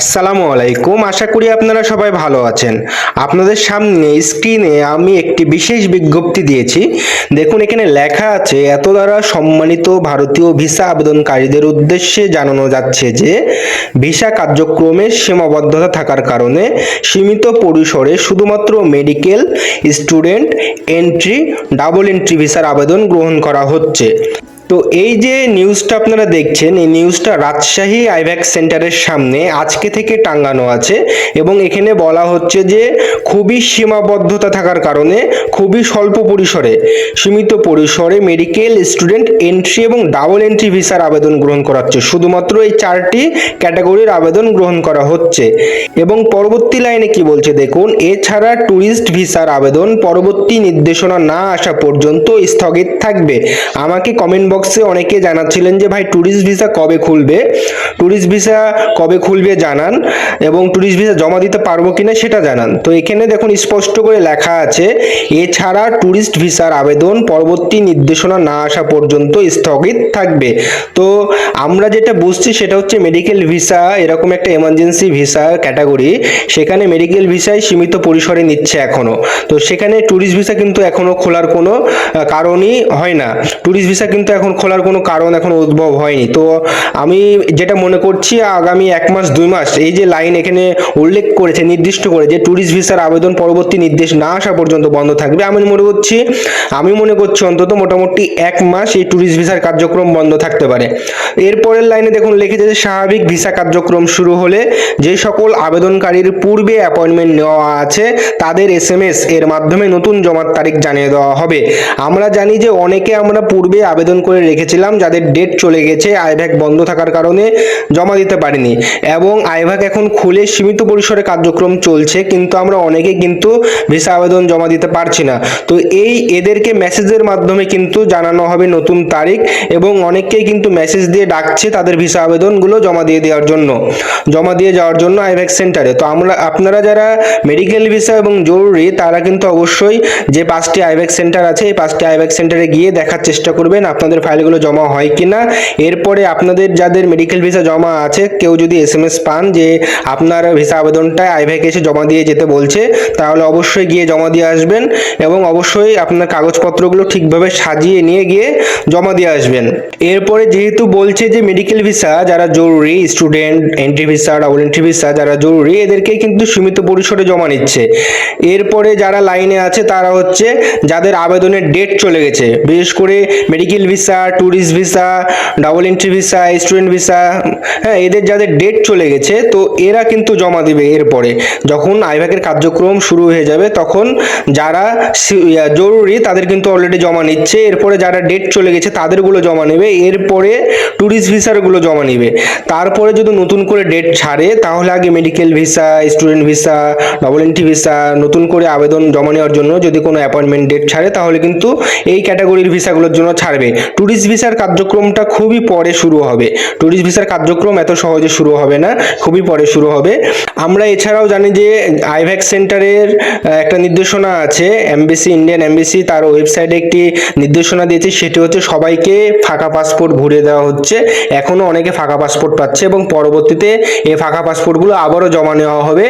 আসসালামু আলাইকুম। আশা করি আপনারা সবাই ভালো আছেন। আপনাদের সামনে স্ক্রিনে আমি একটি বিশেষ বিজ্ঞপ্তি দিয়েছি। দেখুন, এখানে লেখা আছে, এত দ্বারা সম্মানিত ভারতীয় ভিসা আবেদনকারীদের উদ্দেশ্যে জানানো যাচ্ছে যে, ভিসা কার্যক্রমে সীমাবদ্ধতা থাকার কারণে সীমিত পরিসরে শুধুমাত্র medical student entry double entry ভিসার আবেদন গ্রহণ করা হচ্ছে। তো এই যে নিউজটা আপনারা দেখছেন, এই নিউজটা রাজশাহী আইভ্যাক সেন্টারের সামনে আজকে থেকে টাঙ্গানো আছে এবং এখানে বলা হচ্ছে যে খুবই সীমাবদ্ধতা থাকার কারণে খুবই স্বল্প পরিসরে, সীমিত পরিসরে মেডিকেল স্টুডেন্ট এন্ট্রি এবং ডাবল এন্ট্রি ভিসার আবেদন গ্রহণ করা হচ্ছে শুধুমাত্র এই চারটি ক্যাটাগরির আবেদন গ্রহণ করা হচ্ছে। এবং পরবর্তী লাইনে কি বলছে দেখুন, এছাড়া ট্যুরিস্ট ভিসার আবেদন পরবর্তী নির্দেশনা না আসা পর্যন্ত স্থগিত থাকবে। আমাকে কমেন্ট বক্সে অনেকে জানাচ্ছিলেন যে, ভাই ট্যুরিস্ট ভিসা কবে খুলবে? ট্যুরিস্ট ভিসা কবে খুলবে জানান এবং ট্যুরিস্ট ভিসা জমা দিতে পারব কিনা সেটা জানান। তো এখানে দেখুন স্পষ্ট করে লেখা আছে, এছাড়া ট্যুরিস্ট ভিসার আবেদন পরবর্তী নির্দেশনা না আসা পর্যন্ত স্থগিত থাকবে। তো আমরা যেটা বুঝছি সেটা হচ্ছে মেডিকেল ভিসা এরকম একটা এমার্জেন্সি ভিসা ক্যাটাগরি সেখানে মেডিকেল ভিসাই সীমিত পরিসরে নিচ্ছে এখনও। তো সেখানে ট্যুরিস্ট ভিসা কিন্তু এখনও খোলার কোনো কারণই হয় না। ট্যুরিস্ট ভিসা কিন্তু এখন খোলার কোনো কারণ এখন উদ্ভব হয়নি। তো আমি যেটা মনে করছি আগামী এক মাস, দুই মাস, এই যে লাইন এখানে উল্লেখ করেছে, নির্দিষ্ট করে যে ট্যুরিস্ট ভিসার আবেদন পরবর্তী নির্দেশ না আসা পর্যন্ত বন্ধ থাকবে। আমি মনে করছি, আমি মনে করছি অন্তত মোটামুটি এক মাস এই ট্যুরিস্ট ভিসার কার্যক্রম বন্ধ থাকতে পারে। এরপরের লাইনে দেখুন, লিখেছে যে স্বাভাবিক ভিসা কার্যক্রম শুরু হলে যে সকল আবেদনকারীর পূর্বে অ্যাপয়েন্টমেন্ট নেওয়া আছে, তাদের এস এম এস এর মাধ্যমে নতুন জমার তারিখ জানিয়ে দেওয়া হবে। আমরা জানি যে অনেকে আমরা পূর্বে আবেদন করে রেখেছিলাম, যাদের ডেট চলে গেছে আইভ্যাক বন্ধ থাকার কারণে। জমা দিতে পারিনি। এবং আইভ্যাক এখন খুলে সীমিত পরিসরে কার্যক্রম চলছে, কিন্তু আমরা অনেকে কিন্তু ভিসা আবেদন জমা দিতে পারছি না। তো এই এদেরকে মেসেজের মাধ্যমে কিন্তু জানানো হবে নতুন তারিখ এবং অনেককেই কিন্তু মেসেজ দিয়ে ডাকছে তাদের ভিসা আবেদনগুলো জমা দিয়ে দেওয়ার জন্য, জমা দিয়ে যাওয়ার জন্য আইভ্যাক সেন্টারে। তো আমরা, আপনারা যারা মেডিকেল ভিসা এবং জরুরি, তারা কিন্তু অবশ্যই যে পাঁচটি আইভ্যাক সেন্টার আছে, এই পাঁচটি আইভ্যাক সেন্টারে গিয়ে দেখার চেষ্টা করবেন আপনাদের ফাইলগুলো জমা হয় কিনা। এরপরে আপনাদের যাদের মেডিকেল ভিসা জমা আছে, কেউ যদি এস এম এস পান যে আপনার ভিসা আবেদনটা আইভ্যাক এসে জমা দিয়ে যেতে বলছে, তাহলে অবশ্যই গিয়ে জমা দিয়ে আসবেন এবং অবশ্যই আপনার কাগজপত্রগুলো ঠিকভাবে সাজিয়ে নিয়ে গিয়ে জমা দিয়ে আসবেন। এরপরে যেহেতু বলছে যে মেডিকেল ভিসা যারা জরুরি student entry visa double entry visa যারা জরুরি এদেরকে কিন্তু সীমিত পরিসরে জমা নিচ্ছে। এরপরে যারা লাইনে আছে, তারা হচ্ছে যাদের আবেদনের ডেট চলে গেছে। বিশেষ করে medical visa tourist visa double entry visa student visa হ্যাঁ এদের যাদের ডেট চলে গেছে, তো এরা কিন্তু জমা দিবে এরপরে। যখন আইভ্যাকের কার্যক্রম শুরু হয়ে যাবে, তখন যারা জরুরি, তাদের কিন্তু অলরেডি জমা নিচ্ছে। এরপরে যারা ডেট চলে গেছে, তাদেরগুলো জমা নেবে। এরপরে ট্যুরিস্ট ভিসারগুলো জমা নেবে। তারপরে যদি নতুন করে ডেট ছাড়ে, তাহলে আগে medical visa student visa double entry visa নতুন করে আবেদন জমা নেওয়ার জন্য যদি কোনো অ্যাপয়েন্টমেন্ট ডেট ছাড়ে, তাহলে কিন্তু এই ক্যাটাগরির ভিসাগুলোর জন্য ছাড়বে। ট্যুরিস্ট ভিসার কার্যক্রমটা খুবই পরে শুরু হবে। ট্যুরিস্ট ভিসার কার্যক্রম এত সহজে শুরু হবে না, খুবই পরে শুরু হবে। আমরা এছাড়াও জানি যে আইভ্যাক সেন্টারের একটা নির্দেশনা আছে, এমবিসি, ইন্ডিয়ান এমবিসি, তার ওয়েবসাইটে একটি নির্দেশনা দিয়েছে, সেটি হচ্ছে সবাইকে ফাঁকা পাসপোর্ট ভরিয়ে দেওয়া হচ্ছে। এখনও অনেকে ফাঁকা পাসপোর্ট পাচ্ছে এবং পরবর্তীতে এই ফাঁকা পাসপোর্টগুলো আবারও জমা নেওয়া হবে।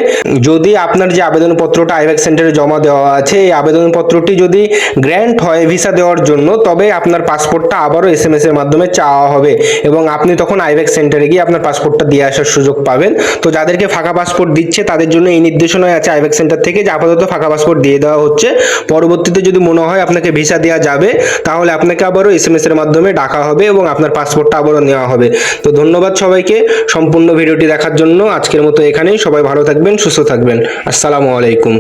যদি আপনার যে আবেদনপত্রটা আইভ্যাক সেন্টারে জমা দেওয়া আছে, এই আবেদনপত্রটি যদি গ্র্যান্ট হয় ভিসা দেওয়ার জন্য, তবে আপনার পাসপোর্টটা আবারও এস এর মাধ্যমে চাওয়া হবে এবং আপনি তখন আইভ্যাক সেন্টারে গিয়ে আপনার পাসপোর্টটা দিয়ে আসার সুযোগ পাবেন। তো যাদেরকে ফাঁকা পাসপোর্ট দিচ্ছে, তাদের জন্য এই নির্দেশনায় আছে আইভেক সেন্টার থেকে যে আপাতত ফাঁকা পাসপোর্ট দিয়ে দেওয়া হচ্ছে। পরবর্তীতে যদি মনে হয় আপনাকে ভিসা দেওয়া যাবে, তাহলে আপনাকে আবারও এস এম এস এর মাধ্যমে ডাকা হবে এবং আপনার পাসপোর্টটা আবারও নেওয়া হবে। তো ধন্যবাদ সবাইকে সম্পূর্ণ ভিডিওটি দেখার জন্য। আজকের মতো এখানেই সবাই ভালো থাকবেন, সুস্থ থাকবেন। আসসালামু আলাইকুম।